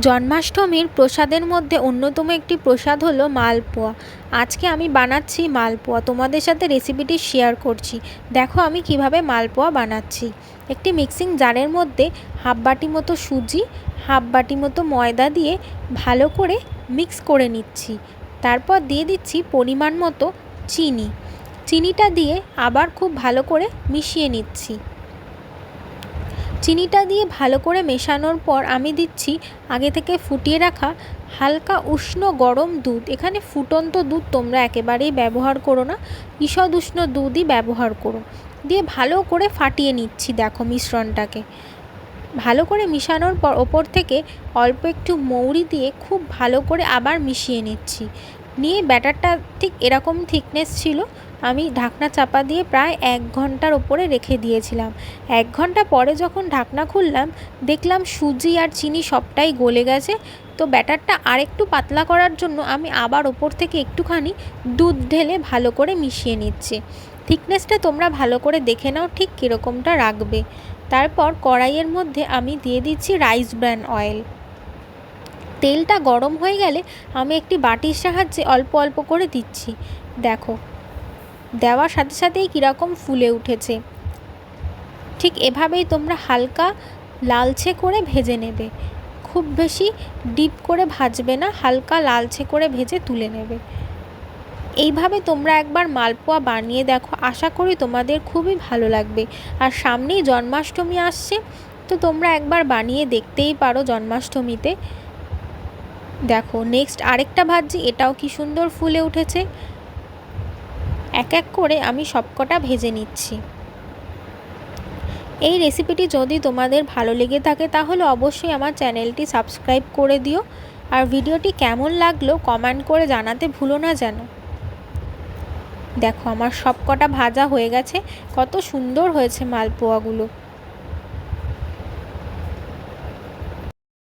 জন্মাষ্টমীর প্রসাদের মধ্যে অন্যতম একটি প্রসাদ হলো মালপোয়া। আজকে আমি বানাচ্ছি মালপোয়া। তোমাদের সাথে রেসিপিটি শেয়ার করছি। দেখো আমি কীভাবে মালপোয়া বানাচ্ছি। একটি মিক্সিং জারের মধ্যে হাফ বাটি মতো সুজি হাফ বাটি মতো ময়দা দিয়ে ভালো করে মিক্স করে নিচ্ছি। তারপর দিয়ে দিচ্ছি পরিমাণ মতো চিনি। চিনিটা দিয়ে আবার খুব ভালো করে মিশিয়ে নিচ্ছি। চিনিটা দিয়ে ভালো করে মেশানোর পর আমি দিচ্ছি আগে থেকে ফুটিয়ে রাখা হালকা উষ্ণ গরম দুধ। এখানে ফুটন্ত দুধ তোমরা একেবারেই ব্যবহার করো না ঈষদ উষ্ণ দুধই ব্যবহার করো। দিয়ে ভালো করে ফাটিয়ে নিচ্ছি দেখো মিশ্রণটাকে। ভালো করে মিশানোর পর ওপর থেকে অল্প একটু মৌরি দিয়ে খুব ভালো করে আবার মিশিয়ে নিচ্ছি। নিয়ে ব্যাটারটা ঠিক এরকম থিকনেস ছিল, আমি ঢাকনা চাপা দিয়ে প্রায় এক ঘণ্টার ওপরে রেখে দিয়েছিলাম। এক ঘণ্টা পরে যখন ঢাকনা খুললাম, দেখলাম সুজি আর চিনি সবটাই গলে গেছে। তো ব্যাটারটা আরেকটু পাতলা করার জন্য আমি আবার ওপর থেকে একটুখানি দুধ ঢেলে ভালো করে মিশিয়ে নিচ্ছি। থিকনেসটা তোমরা ভালো করে দেখে নাও ঠিক কীরকমটা রাখবে। তারপর কড়াইয়ের মধ্যে আমি দিয়ে দিচ্ছি রাইস ব্র্যান অয়েল তেলটা গরম হয়ে গেলে আমি একটি বাটির সাহায্যে অল্প অল্প করে দিচ্ছি। দেখো, দেওয়ার সাথে সাথেই কীরকম ফুলে উঠেছে। ঠিক এভাবেই তোমরা হালকা লালচে করে ভেজে নেবে। খুব বেশি ডিপ করে ভাজবে না, হালকা লালচে করে ভেজে তুলে নেবে। এইভাবে তোমরা একবার মালপোয়া বানিয়ে দেখো, আশা করি তোমাদের খুবই ভালো লাগবে। আর সামনেই জন্মাষ্টমী আসছে, তো তোমরা একবার বানিয়ে দেখতেই পারো জন্মাষ্টমীতে। দেখো নেক্সট আরেকটা ভাজি এটাও কি সুন্দর ফুলে উঠেছে। এক এক করে আমি সবকটা ভেজে নিচ্ছি। এই রেসিপিটি যদি তোমাদের ভালো লেগে থাকে, তাহলে অবশ্যই আমার চ্যানেলটি সাবস্ক্রাইব করে দিও। আর ভিডিওটি কেমন লাগল কমেন্ট করে জানাতে ভুলো না যেন। দেখো, আমার সব কটা ভাজা হয়ে গেছে। কত সুন্দর হয়েছে মালপোয়াগুলো।